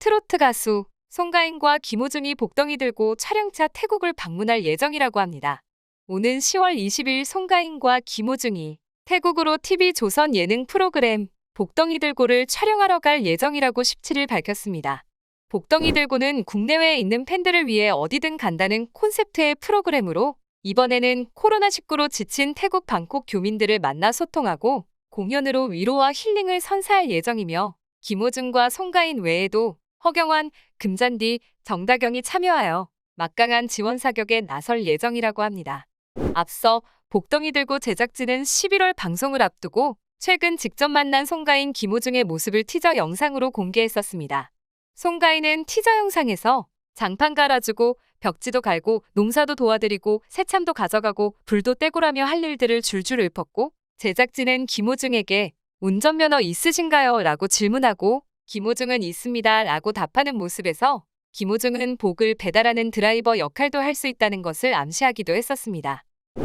트로트 가수 송가인과 김호중이 복덩이 들고 촬영차 태국을 방문할 예정이라고 합니다. 오는 10월 20일 송가인과 김호중이 태국으로 TV 조선 예능 프로그램 복덩이 들고를 촬영하러 갈 예정이라고 17일 밝혔습니다. 복덩이 들고는 국내외에 있는 팬들을 위해 어디든 간다는 콘셉트의 프로그램으로 이번에는 코로나19로 지친 태국 방콕 교민들을 만나 소통하고 공연으로 위로와 힐링을 선사할 예정이며 김호중과 송가인 외에도 허경환, 금잔디, 정다경이 참여하여 막강한 지원 사격에 나설 예정이라고 합니다. 앞서 복덩이 들고 제작진은 11월 방송을 앞두고 최근 직접 만난 송가인 김호중의 모습을 티저 영상으로 공개했었습니다. 송가인은 티저 영상에서 장판 갈아주고 벽지도 갈고 농사도 도와드리고 새참도 가져가고 불도 떼고라며 할 일들을 줄줄 읊었고 제작진은 김호중에게 운전면허 있으신가요? 라고 질문하고 김호중은 있습니다. 라고 답하는 모습에서 김호중은 복을 배달하는 드라이버 역할도 할 수 있다는 것을 암시하기도 했었습니다.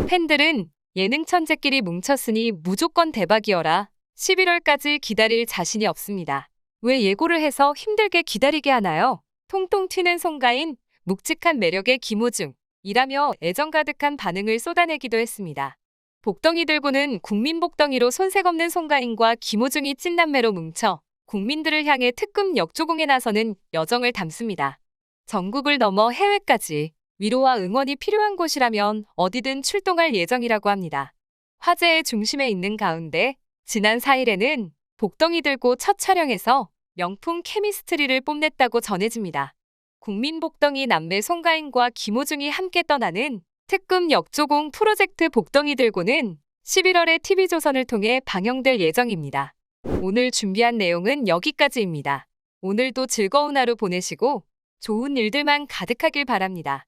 팬들은 예능 천재끼리 뭉쳤으니 무조건 대박이어라. 11월까지 기다릴 자신이 없습니다. 왜 예고를 해서 힘들게 기다리게 하나요? 통통 튀는 송가인, 묵직한 매력의 김호중, 이라며 애정 가득한 반응을 쏟아내기도 했습니다. 복덩이 들고는 국민 복덩이로 손색 없는 송가인과 김호중이 찐남매로 뭉쳐 국민들을 향해 특급 역조공에 나서는 여정을 담습니다. 전국을 넘어 해외까지 위로와 응원이 필요한 곳이라면 어디든 출동할 예정이라고 합니다. 화제의 중심에 있는 가운데 지난 4일에는 복덩이 들고 첫 촬영에서 명품 케미스트리를 뽐냈다고 전해집니다. 국민복덩이 남매 송가인과 김호중이 함께 떠나는 특급 역조공 프로젝트 복덩이 들고는 11월에 TV조선을 통해 방영될 예정입니다. 오늘 준비한 내용은 여기까지입니다. 오늘도 즐거운 하루 보내시고 좋은 일들만 가득하길 바랍니다.